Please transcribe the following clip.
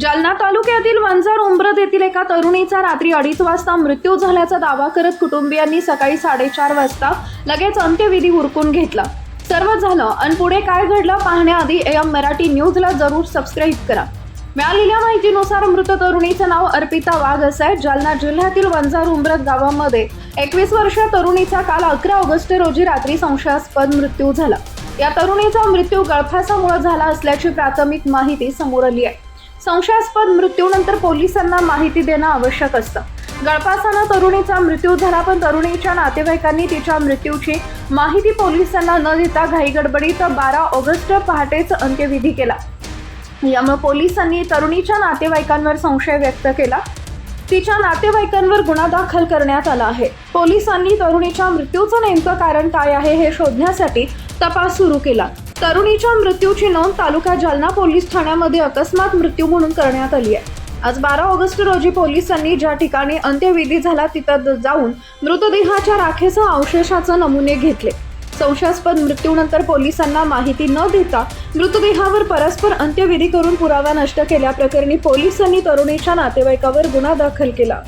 जालना तालुक्यातील वंजार उंबरत येथील एका तरुणीचा रात्री अडीच वाजता मृत्यू झाल्याचा दावा करत कुटुंबियांनी सकाळी साडेचार वाजता लगेच अंत्यविधी उरकून घेतला. सर्व झालं आणि पुढे काय घडलं पाहण्याआधी एम मराठी न्यूजला जरूर सबस्क्राईब करा. मिळालेल्या माहितीनुसार मृत तरुणीचं नाव अर्पिता वाघ असं आहे. जालना जिल्ह्यातील वंजार उंबरत गावामध्ये एकवीस वर्षीय तरुणीचा काल अकरा ऑगस्ट रोजी रात्री संशयास्पद मृत्यू झाला. या तरुणीचा मृत्यू गळफासामुळे झाला असल्याची प्राथमिक माहिती समोर आली आहे. संशयास्पद मृत्यूनंतर पोलिसांना माहिती देणं आवश्यक असतं. गळफासानं तरुणीचा मृत्यू झाला पण तरुणीच्या नातेवाईकांनी तिच्या मृत्यूची माहिती पोलिसांना न देता घाईगडबडीत बारा ऑगस्ट पहाटेच अंत्यविधी केला. यामुळे पोलिसांनी तरुणीच्या नातेवाईकांवर संशय व्यक्त केला. तिच्या नातेवाईकांवर गुन्हा दाखल करण्यात आला आहे. पोलिसांनी तरुणीच्या मृत्यूचं नेमकं कारण काय आहे हे शोधण्यासाठी तपास सुरू केला. तरुणीच्या मृत्यूची नोंद तालुका जालना पोलीस ठाण्यामध्ये अकस्मात मृत्यू म्हणून करण्यात आली आहे. आज बारा ऑगस्ट रोजी पोलिसांनी ज्या ठिकाणी अंत्यविधी झाला तिथं जाऊन मृतदेहाच्या राखेसह अवशेषाचे नमुने घेतले. संशयास्पद मृत्यूनंतर पोलिसांना माहिती न देता मृतदेहावर परस्पर अंत्यविधी करून पुरावा नष्ट केल्याप्रकरणी पोलिसांनी तरुणीच्या नातेवाईकावर गुन्हा दाखल केला.